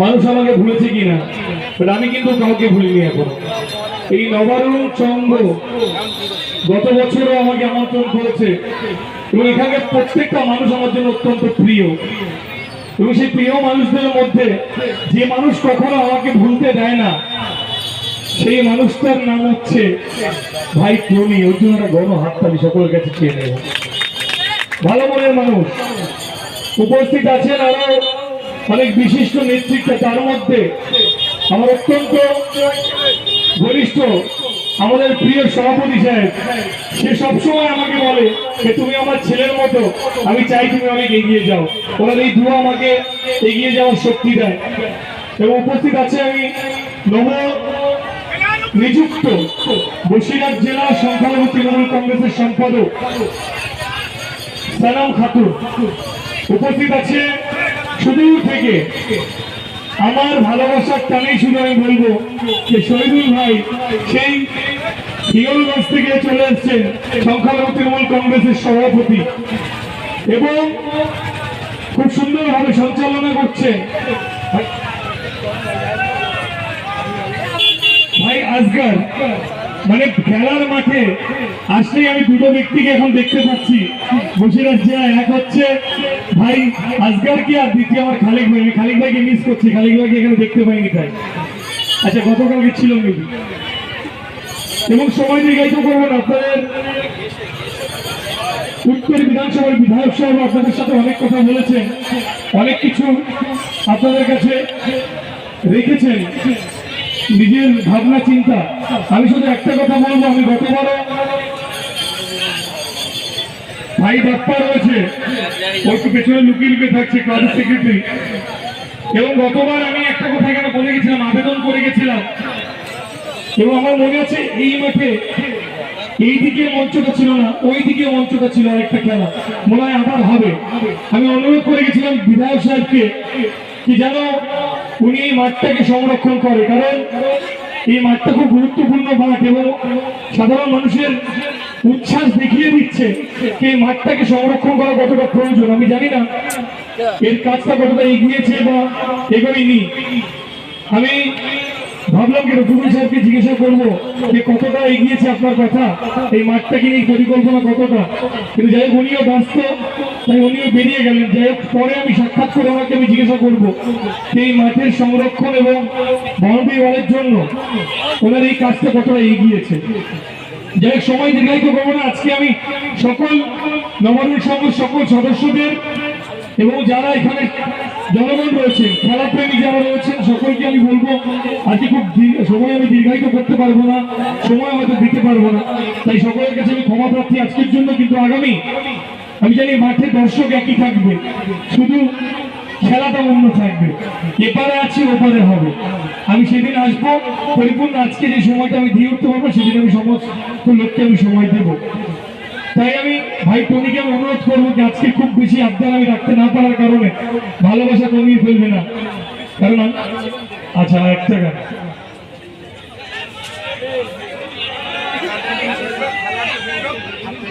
মানুষ আমাকে ভুলেছে কিনা? আমি কিন্তু কাউকে ভুলিনি এখন। এই নবারুণ চন্দ্র গত বছরও আমাকে আমন্ত্রণ করেছে এবং এখানকার প্রত্যেকটা মানুষ আমার জন্য অত্যন্ত প্রিয়। এবং সেই প্রিয় মানুষদের মধ্যে যে মানুষ কখনো আমাকে ভুলতে দেয় না, সেই মানুষটার নাম হচ্ছে ভাই টনি ওর জন্য একটা গণ হাততালি সকলের কাছে চেয়ে নেব। ভালো মনের মানুষ। উপস্থিত আছেন আরও অনেক বিশিষ্ট নেতৃত্ব, তার মধ্যে আমার অত্যন্ত ঘনিষ্ঠ আমাদের প্রিয় সভাপতি সাহেব, সে সবসময় আমাকে বলে যে তুমি আমার ছেলের মতো, আমি চাই তুমি অনেক এগিয়ে যাও। ওনার এই দুয়া আমাকে এগিয়ে যাওয়ার শক্তি দেয়। এবং উপস্থিত আছে আমি নব নিযুক্ত বসিরহাট জেলা সংখ্যালঘু তৃণমূল কংগ্রেসের সম্পাদক সালাম খাতুন। উপস্থিত আছে সুদূর থেকে আমার ভালোবাসার টানেই শুধু আমি বলব যে শহীদুল ভাই, সেই হিওলগঞ্জ থেকে চলে এসছেন সংখ্যালঘু তৃণমূল কংগ্রেসের সভাপতি। এবং খুব সুন্দরভাবে সঞ্চালনা করছে। ভাই, আজগার মানে খেলার মাঠে আসলেই আমি দুটো ব্যক্তিকে এখন দেখতে পাচ্ছি। বসিরহাট জেলায় এক হচ্ছে ভাই আজগার কি আর দ্বিতীয় আমার খালিক ভাই। আমি খালিক ভাইকে মিস করছি, খালিক ভাইকে এখানে দেখতে পাইনি তাই। আচ্ছা গতকালকে ছিল মেবি এবং সময় দীর্ঘায়িত করব না আপনাদের উত্তর বিধানসভার বিধায়ক সাহেব আপনাদের সাথে অনেক কথা বলেছেন। অনেক কিছু আপনাদের কাছে রেখেছেন। নিজের ভাবনা, চিন্তা। আমি শুধু একটা কথা বলব, আমি গতবারও ভাই, বাপ্পা রয়েছে। ওর পেছনে লুকিয়ে লুকিয়ে থাকছে ক্লাব সেক্রেটারি এবং গতবার আমি একটা কথা এখানে বলে গেছিলাম, আবেদন করে গেছিলাম। এবং আমার মনে আছে, এই মাঠে এই দিকে মঞ্চটা ছিল না, ওই দিকে মঞ্চটা ছিল একটা খেলা। মনে হয় আবার হবে। আমি অনুরোধ করে গেছিলাম বিধায়ক সাহেবকে, কি যেন উনি এই মাঠটাকে সংরক্ষণ করে, কারণ এই মাঠটা খুব গুরুত্বপূর্ণ মাঠ এবং সাধারণ মানুষের উচ্ছ্বাস দেখিয়ে দিচ্ছে যে এই মাঠটাকে সংরক্ষণ করা কতটা প্রয়োজন। আমি জানি না এর কাজটা কতটা এগিয়েছে বা এগোয়নি। আমি ভাবলাম কি রফিকুল সাহেবকে জিজ্ঞাসা করব যে কতটা এগিয়েছে আপনার কথা? এই মাঠটাকে নিয়ে পরিকল্পনা কতটা? কিন্তু যাই হোক, উনিও ব্যস্ত। তাই উনিও বেরিয়ে গেলেন। যাই হোক, পরে আমি সাক্ষাৎ করে ওনাকে আমি জিজ্ঞাসা করব এই মাঠের সংরক্ষণ এবং ওয়ালের জন্য ওনার এই কাজটা কতটা এগিয়েছে। যাই হোক, সময় দীর্ঘায়িত করব না। আজকে আমি সকল নবান্ন সংঘের সকল সদস্যদের এবং যারা এখানে জনগণ রয়েছে খেলাপ্রেমী যারা রয়েছেন, সকলকে আমি বলব, আজকে খুব সময় আমি দীর্ঘায়িত করতে পারব না, সময় হয়তো দিতে পারব না। তাই সকলের কাছে আমি ক্ষমা প্রার্থী আজকের জন্য, কিন্তু আগামী আমি জানি মাঠে দর্শক একই থাকবে। শুধু খেলাটা অন্য থাকবে। এপারে আছি, ওপারে হবে। আমি সেদিন আসব, পরিপূর্ণ আজকে যে সময়টা আমি দিয়ে উঠতে পারব, সেদিন আমি সমস্ত লোককে আমি সময় দেবো। তাই আমি ভাই টনিকে আমি অনুরোধ করব যে আজকে খুব বেশি আবদার আমি রাখতে না পারার কারণে ভালোবাসা কমিয়ে ফেলবে না। কারণ আচ্ছা একটা গান।